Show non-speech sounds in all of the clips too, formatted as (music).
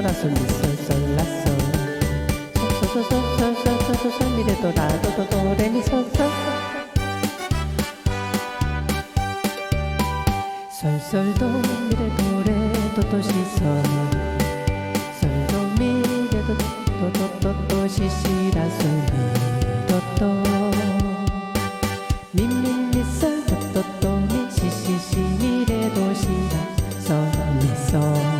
トラソミソソラソソソソソソソソミレドラドドドレミソソソソルドミレドレドドシソソルドミレドドドドドシシラソミドドミミミソドドドミシシシミレドシラソミソ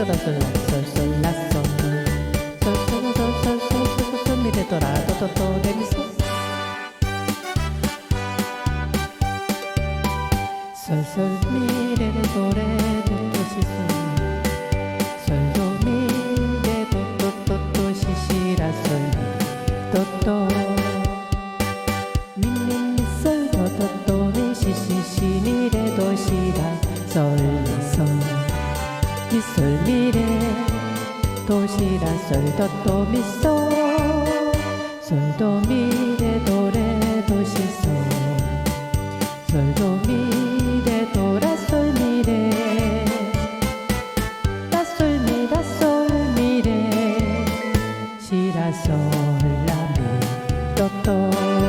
そらそらそそらそそそらそそそそそみれとらとととれみそそそみれれとれととしそそそみれととととししらそととみみみそととみしししみれとしらそら (laughs) (laughs) 미솔 미래 도시라 솔도 또 미솔 솔도 미래 도래 도시솔 솔도 미래 도라 썰 미래. 따솔 미라 썰 미래. 시라 솔라 미또또